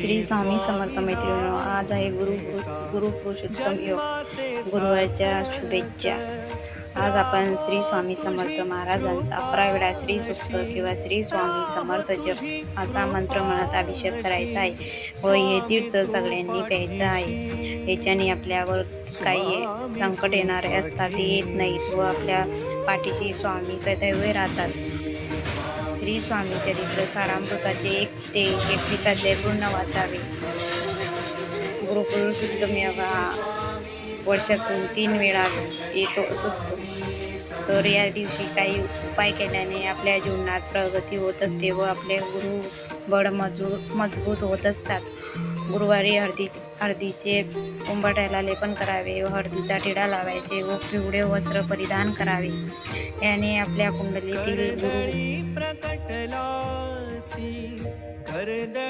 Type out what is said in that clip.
श्री स्वामी समर्थ मैत्रिणी आज आहे गुरु गुरु पुरुषोत्तम योग. गुरुवारच्या शुभेच्छा. आज आपण श्री स्वामी समर्थ महाराजांचा अकरा वेळा श्री सुक्त किंवा श्री स्वामी समर्थ जप असा मंत्र म्हणत अभिषेक करायचा आहे. व हे तीर्थ सगळ्यांनी प्यायचं आहे. याच्याने आपल्यावर काही संकट येणारे असतात ते येत नाहीत व आपल्या पाठीशी स्वामी सदैव राहतात. श्री स्वामी चरित्र सारामृताचे एक ते एक अध्याय पूर्ण वाचावे. गुरुकुल योग हा वर्षातून तीन वेळा येतो असतो. तर या दिवशी काही उपाय केल्याने आपल्या जीवनात प्रगती होत असते व आपले गुरु बळ मजू मजबूत होत असतात. गुरुवारी हळदी हळदीचे कुंभटायला लेपन करावे व हळदीचा टिडा लावायचे व पिवळे वस्त्र परिधान करावे. याने आपल्या कुंडलीतील गुरु करदळी